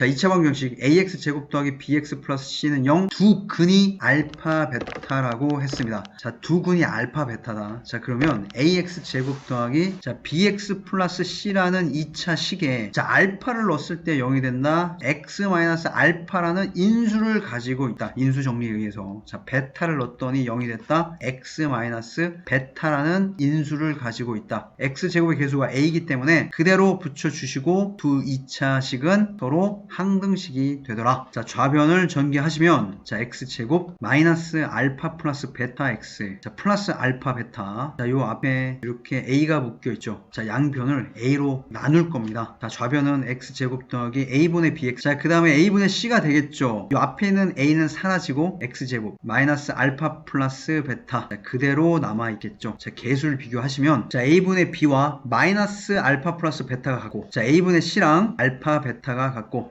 자, 2차 방정식 ax 제곱 더하기 bx 플러스 c는 0. 두 근이 알파 베타라고 했습니다. 자, 두 근이 알파 베타다. 자, 그러면 ax 제곱 더하기 자, bx 플러스 c라는 2차 식에 자, 알파를 넣었을 때 0이 된다. x 마이너스 알파라는 인수를 가지고 있다. 인수 정리에 의해서. 자, 베타를 넣었더니 0이 됐다. x 마이너스 베타라는 인수를 가지고 있다. x 제곱의 개수가 a이기 때문에 그대로 붙여 주시고 두 2차 식은 서로 항등식이 되더라. 자, 좌변을 전개하시면 자, x 제곱 마이너스 알파 플러스 베타 x. 자, 플러스 알파 베타. 자, 요 앞에 이렇게 a가 묶여 있죠. 자, 양변을 a로 나눌 겁니다. 자, 좌변은 x 제곱 더하기 a분의 bx. 자, 그 다음에 a분의 c가 되겠죠. 요 앞에 있는 a는 사라지고 x 제곱 마이너스 알파 플러스 베타. 자, 그대로 남아 있겠죠. 자, 개수를 비교하시면 자, a분의 b와 마이너스 알파 플러스 베타가 같고 자, a분의 c랑 알파 베타가 같고